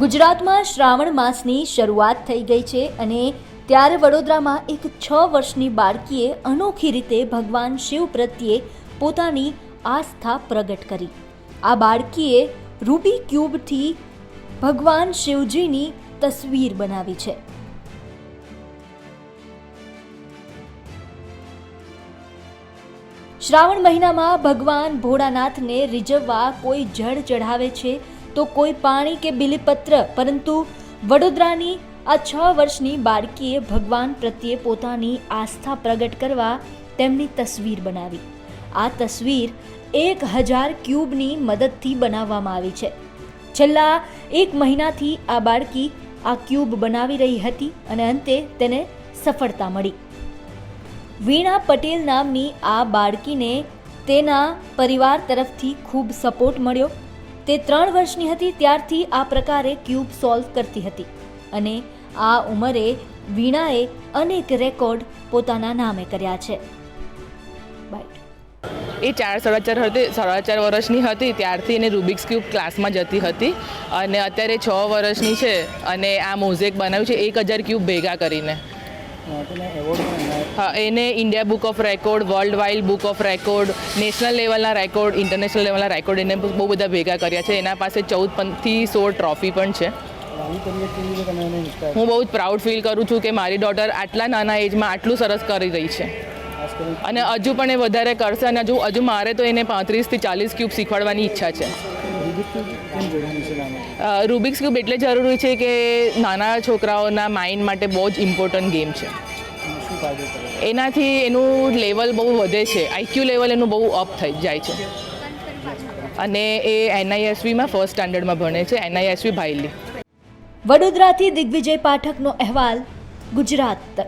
ગુજરાતમાં શ્રાવણ માસની શરૂઆત થઈ ગઈ છે અને ત્યારે વડોદરામાં એક છ વર્ષની બાળકીએ અનોખી રીતે ભગવાન શિવ પ્રત્યે પોતાની આસ્થા પ્રગટ કરી. આ બાળકીએ રૂબી ક્યુબથી ભગવાન શિવજીની તસવીર બનાવી છે. શ્રાવણ મહિનામાં ભગવાન ભોળાનાથને રીઝવવા કોઈ જળ ચઢાવે છે તો કોઈ પાણી કે બિલીપત્ર, પરંતુ વડોદરાની આ છ વર્ષની બાળકીએ ભગવાન પ્રત્યે પોતાની આસ્થા પ્રગટ કરવા તેમની તસવીર બનાવી. આ તસવીર એક હજાર ક્યુબની મદદથી બનાવવામાં આવી છે. છેલ્લા એક મહિનાથી આ બાળકી આ ક્યુબ બનાવી રહી હતી અને અંતે તેને સફળતા મળી. વીણા પટેલ નામની આ બાળકીને તેના પરિવાર તરફથી ખૂબ સપોર્ટ મળ્યો. તે ત્રણ વર્ષની હતી, ત્યારથી આ પ્રકારે ક્યુબ સોલ્વ કરતી હતી. અને આ ઉંમરે વીણાએ અનેક રેકોર્ડ પોતાના નામે કર્યા છે. બાય એ ચાર સાડા ચાર હતી, સાડા ચાર વર્ષની હતી, ત્યારથી એને રૂબિક્સ ક્યુબ ક્લાસમાં જતી હતી. અને અત્યારે છ વર્ષની છે અને આ મોઝેક બનાવ્યું છે, એક હજાર ક્યુબ ભેગા કરીને. હા, એને India book of record world wide book of record national લેવલના રેકોર્ડ ઇન્ટરનેશનલ લેવલના રેકોર્ડ એને બહુ બધા ભેગા કર્યા છે. એના પાસે ચૌદથી સોળ ટ્રોફી પણ છે. હું બહુ જ પ્રાઉડ ફીલ કરું છું કે મારી ડોટર આટલા નાના એજમાં આટલું સરસ કરી રહી છે. અને હજુ પણ એ વધારે કરશે અને હજુ હજુ મારે તો એને પાંત્રીસથી ચાલીસ ક્યુબ શીખવાડવાની ઈચ્છા છે. રૂબિક્સ ક્યુબ એટલે જરૂરી છે કે નાના છોકરાઓના માઇન્ડ માટે બહુ જ ઇમ્પોર્ટન્ટ ગેમ છે. એનાથી એનું લેવલ બહુ વધે છે. આઈક્યુ લેવલ એનું બહુ અપ થઈ જાય છે. અને એ એનઆઈએસવીમાં ફર્સ્ટ સ્ટાન્ડર્ડમાં ભણે છે. એનઆઈએસવી ભાઈલી વડોદરાથી દિગ્વિજય પાઠકનો અહેવાલ, ગુજરાત. તક